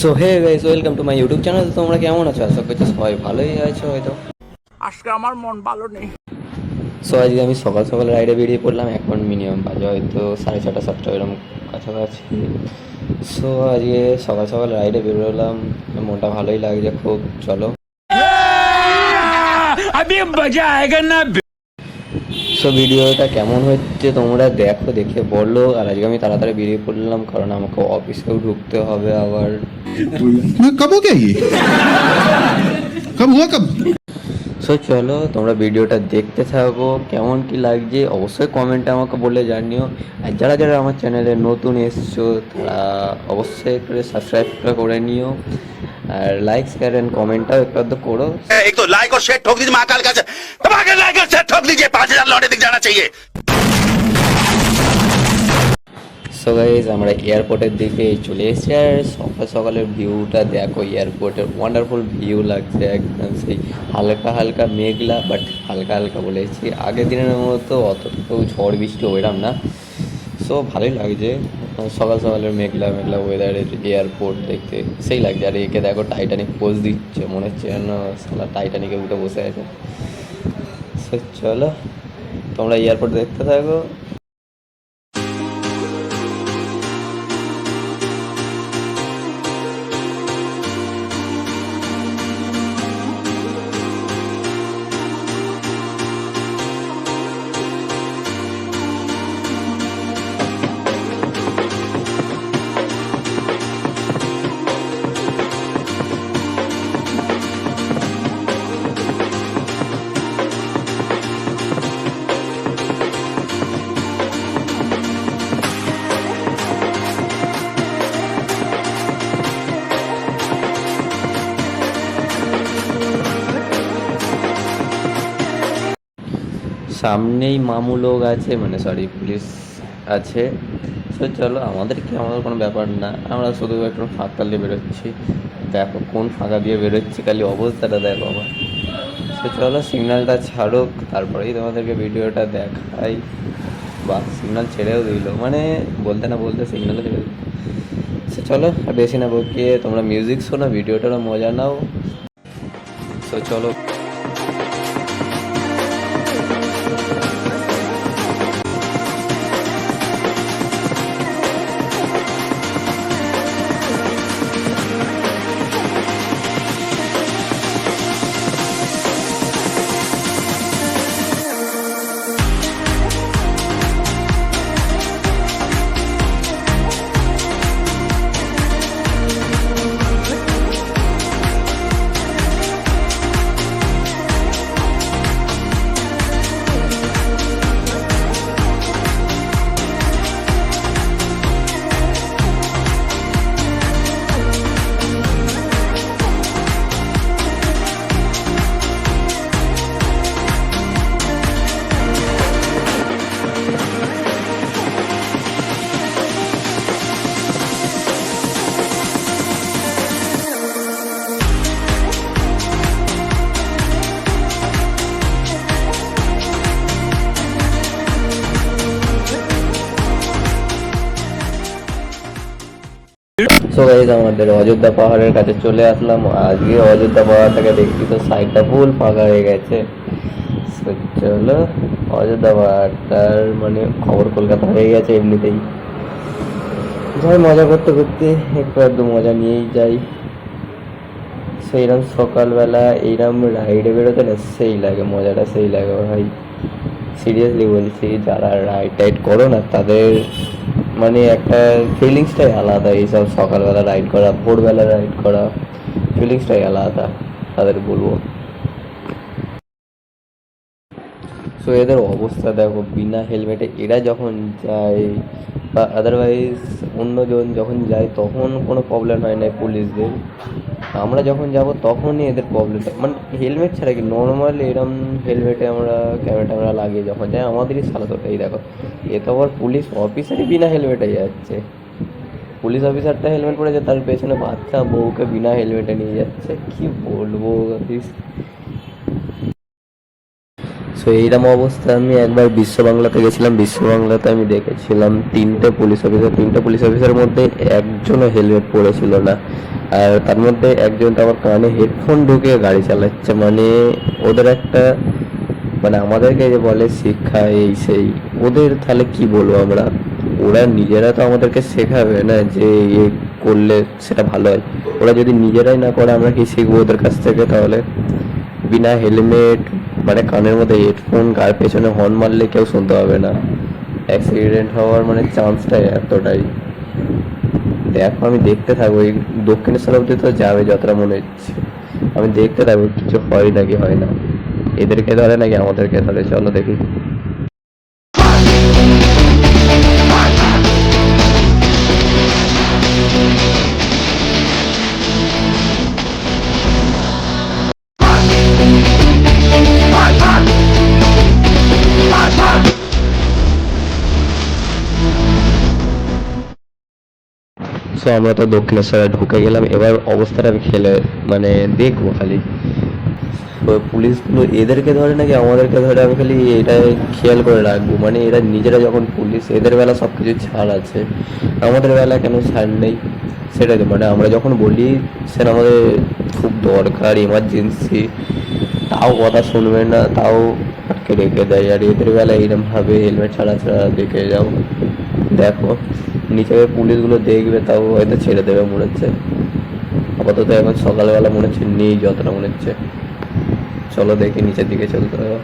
So hey guys welcome to my YouTube channel তোমরা কেমন আছো? আশা করছি সবাই ভালোই আছো হয়তো। আজকে আমার মন ভালো নেই। সো আজকে আমি সকাল সকাল রাইডে বেরিয়ে পড়লাম। এখন মিনিমাম বাজে হয়তো সাড়ে ছটা সাতটা এরকম কাছাকাছি। সো আজকে সকাল সকাল রাইডে বেরোলাম। মনটা ভালোই লাগছে খুব। চলো। আমি মজা আয়গা না। তো ভিডিওটা কেমন হচ্ছে তোমরা দেখো দেখে বলো। আর আজকে আমি তাড়াতাড়ি বেরিয়ে পড়লাম কারণ আমাকে অফিসেও ঢুকতে হবে আবার। কব কব হুয়া কব সো চলো তোমরা ভিডিওটা দেখতে থাকো কেমন কি লাগছে? অবশ্যই কমেন্টে আমাকে বলে জানিও। আর যারা যারা আমার চ্যানেলে নতুন এসছো তারা অবশ্যই করে সাবস্ক্রাইবটা করে নিও। আর লাইক শেয়ার অ্যান্ড কমেন্টটাও একটু আধটু করো एक तो लाइक और शेयर ठोक दीजिए महाकाल का दबाकर लाइक और शेयर ठोक दीजिए पांच हजार लौटे दिख जाना चाहिए সো গাইজ আমরা এয়ারপোর্টের দিকে চলে এসেছি আর সকাল সকালের ভিউটা দেখো এয়ারপোর্টের ওয়ান্ডারফুল ভিউ লাগছে একদম সেই হালকা হালকা মেঘলা বাট হালকা হালকা বলেছি আগের দিনের মতো অতটাও ঝড় বৃষ্টি ওইরকম না সো ভালোই লাগছে সকাল সকালের মেঘলা মেঘলা ওয়েদারের এয়ারপোর্ট দেখতে সেই লাগছে। আর একে দেখো টাইটানিক পোজ দিচ্ছে, মনে হচ্ছে যেন সালা টাইটানিকে উঠে বসে আছে। সে চলো, তোমরা এয়ারপোর্ট দেখতে থাকো। সামনেই মামু লোক আছে মানে সরি পুলিশ আছে। সো চলো, আমাদের কি, আমাদের কোনো ব্যাপার না। আমরা শুধু একটু ফাঁকা দিয়ে বেরোচ্ছি। দেখো, কোন ফাঁকা দিয়ে বেরোচ্ছি, খালি অবস্থাটা দেখো আমার। সো চলো সিগন্যালটা ছাড়ুক, তারপরেই তোমাদেরকে ভিডিওটা দেখাই। বা সিগন্যাল ছেড়েও দিল। মানে বলতে না বলতে সিগন্যালও ছেড়ে দিল। সো চলো বেশি না বকিয়ে, তোমরা মিউজিক শোনো ভিডিওটারও মজা নাও। সো চলো। সো আমাদের অযোধ্যা পাহাড়ের কাছে চলে আসলাম। আজকে অযোধ্যা পাহাড়টাকে দেখছি তো সাইডটা ফুল ফাঁকা হয়ে গেছে। চলো, অযোধ্যা পাহাড়টার মানে খবর কলকাতা হয়ে গেছে এমনিতেই। যাই, মজা করতে করতে একটু আধটু মজা নিয়েই যাই। সেইরকম সকালবেলা এইরকম রাইডে বেরোতে না সেই লাগে, মজাটা সেই লাগে ভাই। সিরিয়াসলি বলছি, যারা রাইড টাইড করো না, তাদের মানে একটা ফিলিংসটাই আলাদা। এইসব সকালবেলা রাইড করা, ভোরবেলা রাইড করা ফিলিংসটাই আলাদা, তাদের বলব। সো এদের অবস্থা দেখো, বিনা হেলমেটে এরা যখন যায় বা আদারওয়াইজ অন্যজন যখন যায় তখন কোনো প্রবলেম হয় না পুলিশদের। আমরা যখন যাব তখনই এদের প্রবলেম মানে হেলমেট ছাড়া কি নর্মাল এরম হেলমেটে আমরা ক্যামেরা ট্যামেরা লাগিয়ে যখন যাই, আমাদেরই সালাত ওটাই দেখো। এ তো আবার পুলিশ অফিসারই বিনা হেলমেটে যাচ্ছে। পুলিশ অফিসারটা হেলমেট পরেছে, তার পেছনে বাচ্চা বউকে বিনা হেলমেটে নিয়ে যাচ্ছে। কি বলব সো এইরকম অবস্থা, আমি একবার বিশ্ব বাংলাতে গেছিলাম। বিশ্ব বাংলাতে আমি দেখেছিলাম তিনটে পুলিশ অফিসার তিনটে পুলিশ অফিসারের মধ্যে একজনও হেলমেট পরেছিল না। আর তার মধ্যে একজন তো আমার কানে হেডফোন ঢুকে গাড়ি চালাচ্ছে। মানে ওদের একটা মানে আমাদেরকে যে বলে শিক্ষা, এই সেই, ওদের তাহলে কি বলব আমরা? ওরা নিজেরা তো আমাদেরকে শেখাবে না যে এ করলে সেটা ভালো হয়। ওরা যদি নিজেরাই না করে, আমরা কি শিখব ওদের কাছ থেকে তাহলে? বিনা হেলমেট মানে কানের মধ্যে হেডফোন গায়ে পেছনে হর্ন মারলে কেউ শুনতে পাবে না। অ্যাক্সিডেন্ট হওয়ার মানে চান্সটাই এতটাই। দেখো, আমি দেখতে থাকব। এই দক্ষিণেশ্বর অব্দি তো যাবে যতটা মনে হচ্ছে। আমি দেখতে থাকব, কিছু হয় নাকি হয় না। এদেরকে ধরে নাকি আমাদেরকে ধরে? চলো দেখি। সো আমরা তো দক্ষিণেশ্বরে ঢুকে গেলাম। এবার অবস্থাটা আমি খেলে মানে দেখব খালি। তো পুলিশগুলো এদেরকে ধরে নাকি আমাদেরকে ধরে? আমি খালি এটা খেয়াল করে রাখব। মানে এরা নিজেরা যখন পুলিশ, এদের বেলা সব কিছু ছাড় আছে। আমাদের বেলা কেন ছাড় নেই? সেটাই তো। মানে আমরা যখন বলি সেটা আমাদের খুব দরকার এমার্জেন্সি তাও কথা শুনবে না, তাও আটকে রেখে দেয়। আর এদের বেলা এইরকমভাবে হেলমেট ছাড়া ছাড়া দেখে যাও। দেখো। নিচে পুলিশগুলো দেখবে, তাও হয়তো ছেড়ে দেবে মনে হচ্ছে। আপাতত এখন সকালবেলা মনে হচ্ছে নেই, যতটা মনে হচ্ছে। চলো দেখি, নিচের দিকে চলতে হবে।